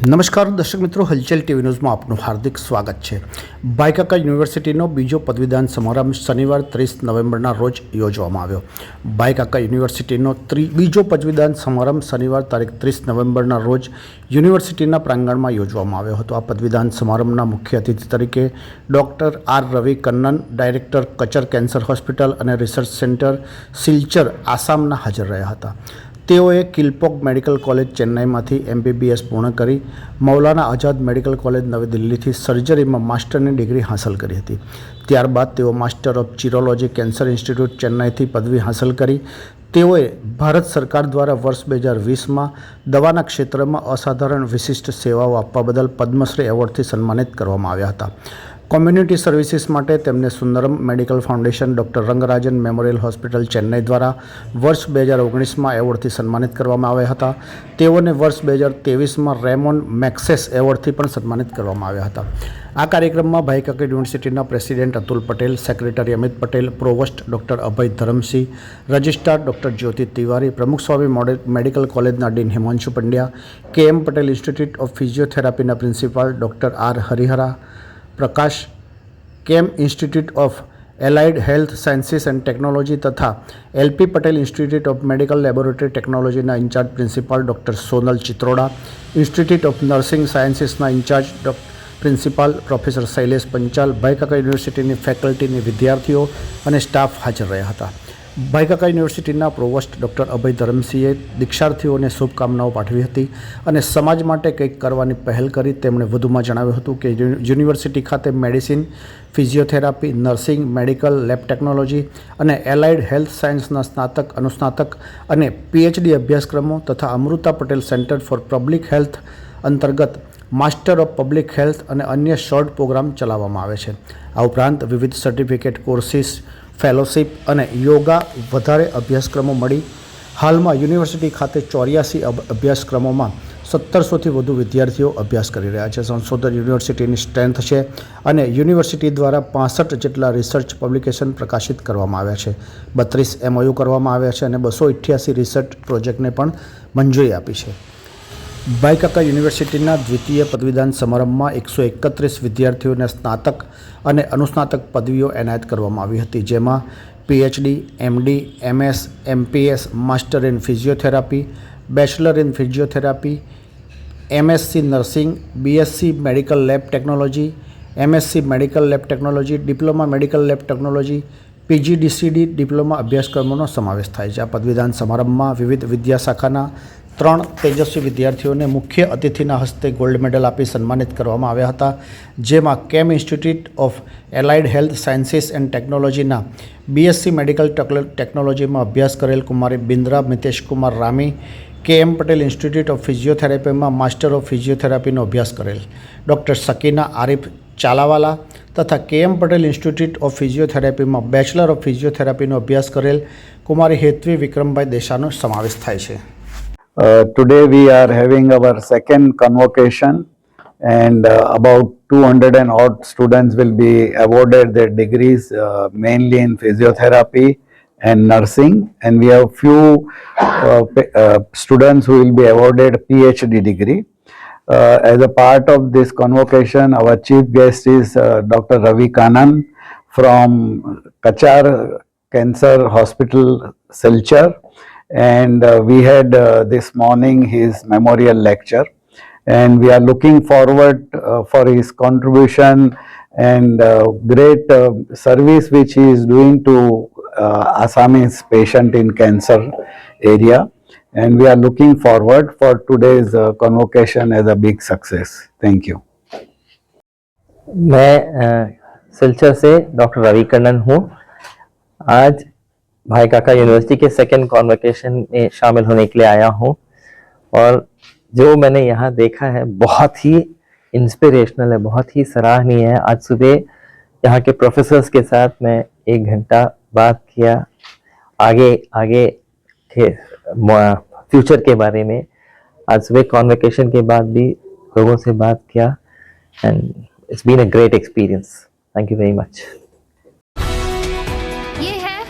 નમસ્કાર, દર્શક મિત્રો, હલચલ ટીવી ન્યૂઝમાં આપનું હાર્દિક સ્વાગત છે. બાયકાકા યુનિવર્સિટીનો બીજો પદવીદાન સમારંભ શનિવાર ત્રીસ નવેમ્બરના રોજ યોજવામાં આવ્યો. બાયકાકા યુનિવર્સિટીનો બીજો પદવીદાન સમારંભ શનિવાર તારીખ ત્રીસ નવેમ્બરના રોજ યુનિવર્સિટીના પ્રાંગણમાં યોજવામાં આવ્યો હતો. આ પદવીદાન સમારંભના મુખ્ય અતિથિ તરીકે doctor R Ravi Kannan director Cachar cancer hospital અને રિસર્ચ સેન્ટર સિલ્ચર આસામના હાજર રહ્યા હતા. તેઓએ કિલપોક મેડિકલ કોલેજ ચેન્નાઈમાંથી એમબીબીએસ પૂર્ણ કરી, મૌલાના આઝાદ મેડિકલ કોલેજ નવી દિલ્હીથી સર્જરીમાં માસ્ટરની ડિગ્રી હાંસલ કરી હતી. ત્યારબાદ તેઓ માસ્ટર ઓફ ચિરોલોજી કેન્સર ઇન્સ્ટિટ્યૂટ ચેન્નાઈથી પદવી હાંસલ કરી. તેઓએ ભારત સરકાર દ્વારા વર્ષ બે હજાર વીસમાં દવાના ક્ષેત્રમાં અસાધારણ વિશિષ્ટ સેવાઓ આપવા બદલ પદ્મશ્રી એવોર્ડથી સન્માનિત કરવામાં આવ્યા હતા. કોમ્યુનિટી સર્વિસીસ માટે તેમને Sundaram medical foundation doctor Rangarajan memorial hospital Chennai દ્વારા વર્ષ બે હજાર ઓગણીસમાં એવોર્ડથી સન્માનિત કરવામાં આવ્યા હતા. તેઓને વર્ષ બે હજાર તેવીસમાં રેમોન મેક્સેસ એવોર્ડથી પણ સન્માનિત કરવામાં આવ્યા હતા. આ કાર્યક્રમમાં ભાઈકાકા યુનિવર્સિટીના president Atul Patel, secretary Amit Patel, provost doctor Abhay Dharamsinh, registrar doctor Jyoti Tiwari, Pramukh Swami મોડે, મેડિકલ કોલેજના dean Himanshu Pandya, K M Patel institute of ફિઝિયોથેરાપીના principal doctor R Harihara Prakash, કેમ institute of allied health sciences and technology તથા L P Patel institute of medical laboratory ટેકનોલોજીના incharge principal doctor Sonal Chitroda, institute of nursing સાયન્સીસના incharge principal professor Shailesh Panchal Bhaikaka યુનિવર્સિટીની ફેકલ્ટીની વિદ્યાર્થીઓ અને staff હાજર રહ્યા હતા. ભાઈકાકા યુનિવર્સિટીના પ્રોવોસ્ટ ડૉક્ટર અભય ધરમસિંહે દીક્ષાર્થીઓને શુભકામનાઓ પાઠવી હતી અને સમાજ માટે કંઈક કરવાની પહેલ કરી તેમણે વધુમાં જણાવ્યું હતું કે યુનિવર્સિટી ખાતે medicine, physiotherapy, nursing, medical, lab technology અને એલાઇડ હેલ્થ સાયન્સના સ્નાતક, અનુસ્નાતક અને પીએચડી અભ્યાસક્રમો તથા Amruta Patel centre for public health અંતર્ગત માસ્ટર ઓફ પબ્લિક હેલ્થ અને અન્ય શોર્ટ પ્રોગ્રામ ચલાવવામાં આવે છે. આ ઉપરાંત વિવિધ સર્ટિફિકેટ કોર્સિસ, ફેલોશિપ અને યોગા વધારે અભ્યાસક્રમો મળી. હાલમાં યુનિવર્સિટી ખાતે ચોર્યાસી અભ્યાસક્રમોમાં સત્તરસોથી વધુ વિદ્યાર્થીઓ અભ્યાસ કરી રહ્યા છે. સંશોધન યુનિવર્સિટીની સ્ટ્રેન્થ છે અને યુનિવર્સિટી દ્વારા પાસઠ જેટલા રિસર્ચ પબ્લિકેશન પ્રકાશિત કરવામાં આવ્યા છે. બત્રીસ એમઓયુ કરવામાં આવ્યા છે અને બસો અઠ્યાસી રિસર્ચ પ્રોજેક્ટને પણ મંજૂરી આપી છે. બાયકાકા યુનિવર્સિટીના દ્વિતીય પદવીદાન સમારંભમાં એકસો એકત્રીસ વિદ્યાર્થીઓને સ્નાતક અને અનુસ્નાતક પદવીઓ એનાયત કરવામાં આવી હતી, જેમાં PhD MD MS MPS master in physiotherapy bachelor in physiotherapy MSc nursing BSc medical lab technology MSc medical lab technology diploma medical lab technology PGDCD diploma અભ્યાસક્રમોનો સમાવેશ થાય છે. આ પદવીદાન સમારંભમાં વિવિધ વિદ્યાશાખાના ત્રણ તેજસ્વી વિદ્યાર્થીઓને મુખ્ય અતિથિના હસ્તે ગોલ્ડ મેડલ આપી સન્માનિત કરવામાં આવ્યા હતા, જેમાં કેમ institute of allied health sciences and ટેકનોલોજીના બીએસસી મેડિકલ ટેકનોલોજીમાં અભ્યાસ કરેલ કુમારી Bindra Mitesh Kumar Rami, K M Patel institute of ફિઝિયોથેરાપીમાં master of ફિઝિયોથેરાપીનો અભ્યાસ કરેલ. ડૉક્ટર સકીના આરિફ ચાલાવાલા તથા K M Patel institute of ફિઝિયોથેરાપીમાં bachelor of ફિઝિયોથેરાપીનો અભ્યાસ કરેલ કુમારી હેતવી વિક્રમભાઈ દેશાનો સમાવેશ થાય છે. Uh, today we are having our second convocation and uh, about 200 and odd students will be awarded their degrees uh, mainly in physiotherapy and nursing and we have few uh, uh, students who will be awarded PhD degree. Uh, as a part of this convocation, our chief guest is uh, Dr. Ravi Kanan from Kachar Cancer Hospital, Silchar And uh, we had uh, this morning his memorial lecture. And we are looking forward uh, for his contribution and uh, great uh, service which he is doing to uh, Assamese patient in cancer area. And we are looking forward for today's uh, convocation as a big success. Thank you. मैं अ, सिलचर से doctor Ravi Kannan हूँ आज भाई काका university के second convocation में शामिल होने के लिए आया हूँ। और जो मैंने यहाँ देखा है, बहुत ही इंस्पिरेशनल है, बहुत ही सराहनीय है। आज सुबह यहाँ के प्रोफेसर्स के साथ मैं एक घंटा बात किया। आगे आगे के फ्यूचर के बारे में। आज सुबह कॉन्वोकेशन के बाद भी लोगों से बात किया। And it's been a great experience thank you very much